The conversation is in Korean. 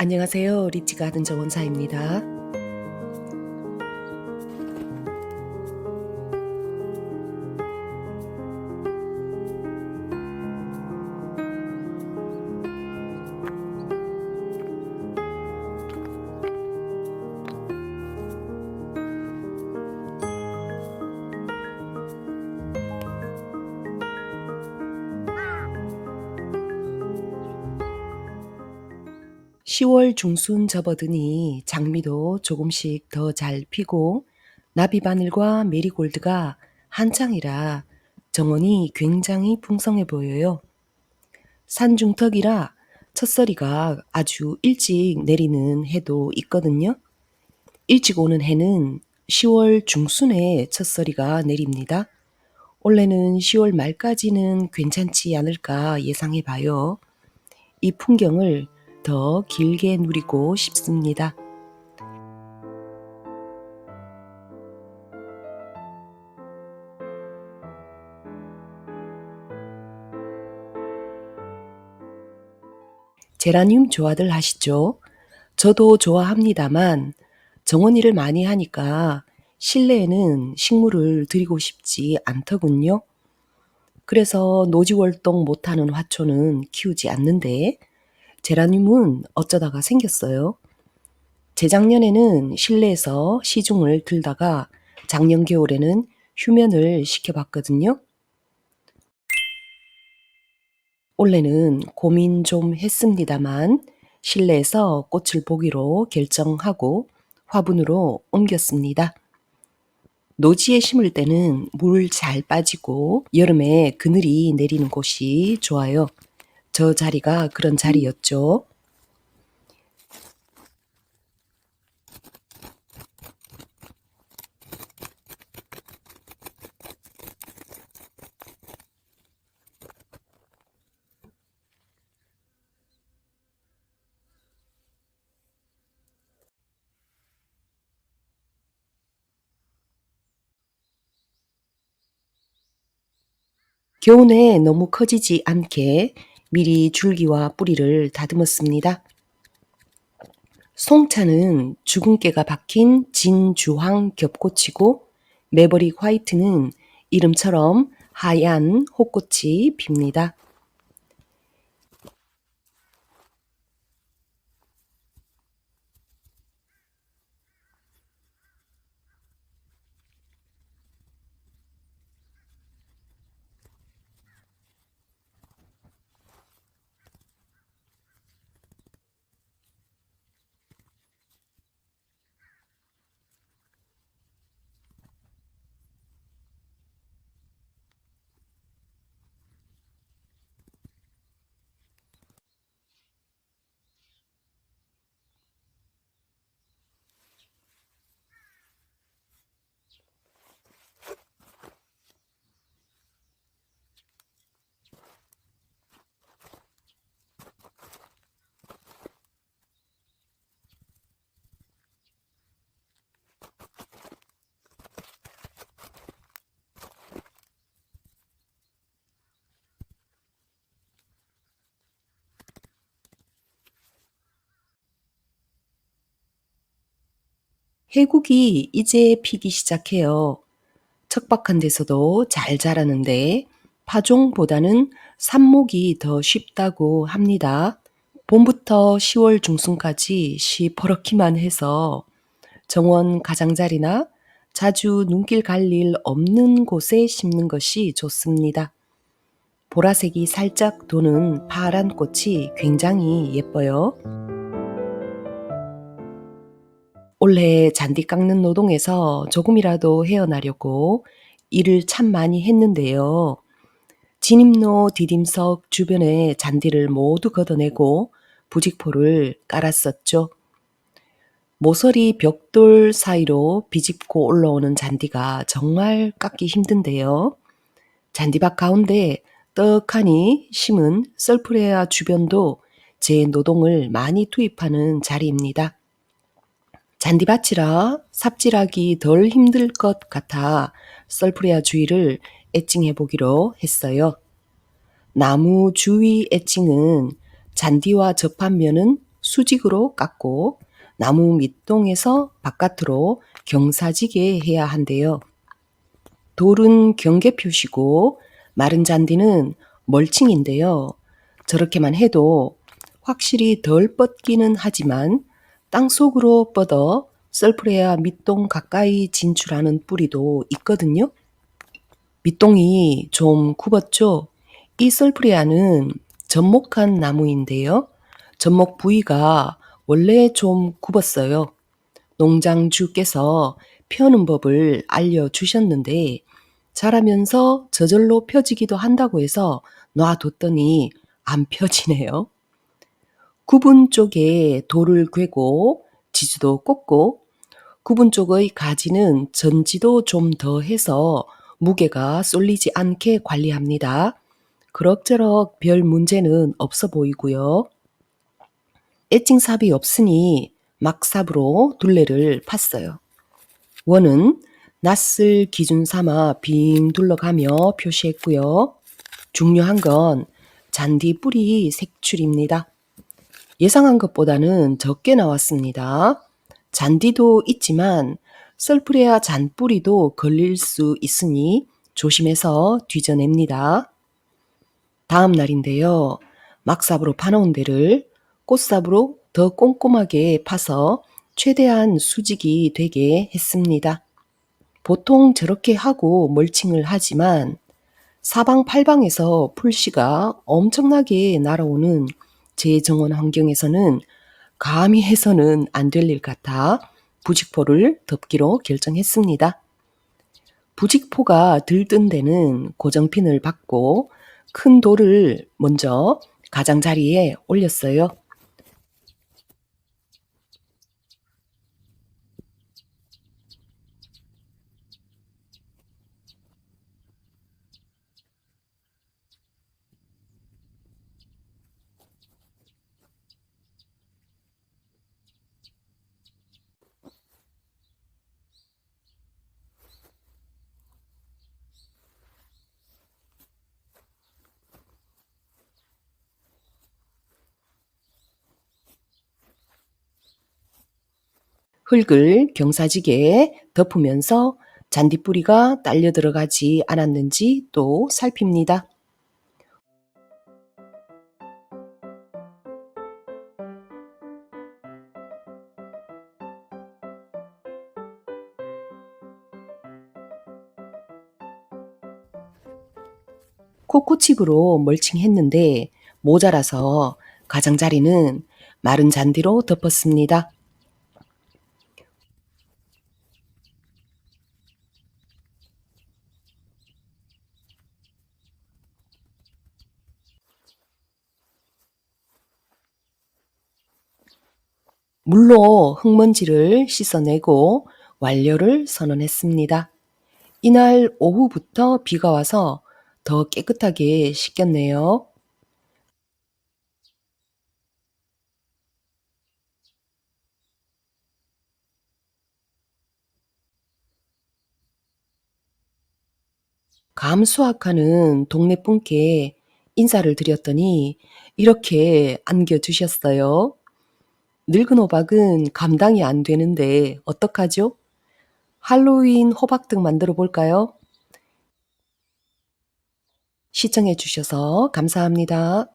안녕하세요. 리치 가든 정원사입니다. (10월) 중순 접어드니 장미도 조금씩 더 잘 피고 나비바늘과 메리골드가 한창이라 정원이 굉장히 풍성해 보여요. 산중턱이라 첫서리가 아주 일찍 내리는 해도 있거든요. 일찍 오는 해는 10월 중순에 첫서리가 내립니다. 원래는 10월 말까지는 괜찮지 않을까 예상해 봐요. 이 풍경을 더 길게 누리고 싶습니다. 제라늄 좋아들 하시죠? 저도 좋아합니다만 정원일을 많이 하니까 실내에는 식물을 들이고 싶지 않더군요. 그래서 노지월동 못하는 화초는 키우지 않는데 제라늄은 어쩌다가 생겼어요. 재작년에는 실내에서 시중을 들다가 작년 겨울에는 휴면을 시켜봤거든요. 올해는 고민 좀 했습니다만 실내에서 꽃을 보기로 결정하고 화분으로 옮겼습니다. 노지에 심을 때는 물 잘 빠지고 여름에 그늘이 내리는 곳이 좋아요. 저 자리가 그런 자리였죠. 겨우내 너무 커지지 않게 미리 줄기와 뿌리를 다듬었습니다. 송차는 주근깨가 박힌 진주황 겹꽃이고 매버릭 화이트는 이름처럼 하얀 호꽃이 핍니다. 해국이 이제 피기 시작해요. 척박한 데서도 잘 자라는데 파종보다는 삽목이 더 쉽다고 합니다. 봄부터 10월 중순까지 시퍼렇기만 해서 정원 가장자리나 자주 눈길 갈 일 없는 곳에 심는 것이 좋습니다. 보라색이 살짝 도는 파란 꽃이 굉장히 예뻐요. 올해 잔디 깎는 노동에서 조금이라도 헤어나려고 일을 참 많이 했는데요. 진입로 디딤석 주변에 잔디를 모두 걷어내고 부직포를 깔았었죠. 모서리 벽돌 사이로 비집고 올라오는 잔디가 정말 깎기 힘든데요. 잔디밭 가운데 떡하니 심은 썰프레아 주변도 제 노동을 많이 투입하는 자리입니다. 잔디밭이라 삽질하기 덜 힘들 것 같아 썰프레아 주위를 애칭해 보기로 했어요. 나무 주위 애칭은 잔디와 접한 면은 수직으로 깎고 나무 밑동에서 바깥으로 경사지게 해야 한대요. 돌은 경계 표시고 마른 잔디는 멀칭인데요. 저렇게만 해도 확실히 덜 뻗기는 하지만 땅속으로 뻗어 썰프레아 밑동 가까이 진출하는 뿌리도 있거든요. 밑동이 좀 굽었죠? 이 썰프레아는 접목한 나무인데요. 접목 부위가 원래 좀 굽었어요. 농장주께서 펴는 법을 알려주셨는데 자라면서 저절로 펴지기도 한다고 해서 놔뒀더니 안 펴지네요. 굽은 쪽에 돌을 괴고 지지도 꽂고 굽은 쪽의 가지는 전지도 좀 더 해서 무게가 쏠리지 않게 관리합니다. 그럭저럭 별 문제는 없어 보이고요. 애칭삽이 없으니 막삽으로 둘레를 팠어요. 원은 낫을 기준 삼아 빙 둘러가며 표시했고요. 중요한 건 잔디 뿌리 색출입니다. 예상한 것보다는 적게 나왔습니다. 잔디도 있지만 썰프레아 잔뿌리도 걸릴 수 있으니 조심해서 뒤져냅니다. 다음 날인데요. 막삽으로 파놓은 데를 꽃삽으로 더 꼼꼼하게 파서 최대한 수직이 되게 했습니다. 보통 저렇게 하고 멀칭을 하지만 사방팔방에서 풀씨가 엄청나게 날아오는 제 정원 환경에서는 감히 해서는 안 될 일 같아 부직포를 덮기로 결정했습니다. 부직포가 들뜬 데는 고정핀을 받고 큰 돌을 먼저 가장자리에 올렸어요. 흙을 경사지게 덮으면서 잔디뿌리가 딸려 들어가지 않았는지 또 살핍니다. 코코칩으로 멀칭했는데 모자라서 가장자리는 마른 잔디로 덮었습니다. 물로 흙먼지를 씻어내고 완료를 선언했습니다. 이날 오후부터 비가 와서 더 깨끗하게 씻겼네요. 감수학하는 동네 분께 인사를 드렸더니 이렇게 안겨주셨어요. 늙은 호박은 감당이 안 되는데 어떡하죠? 할로윈 호박등 만들어 볼까요? 시청해 주셔서 감사합니다.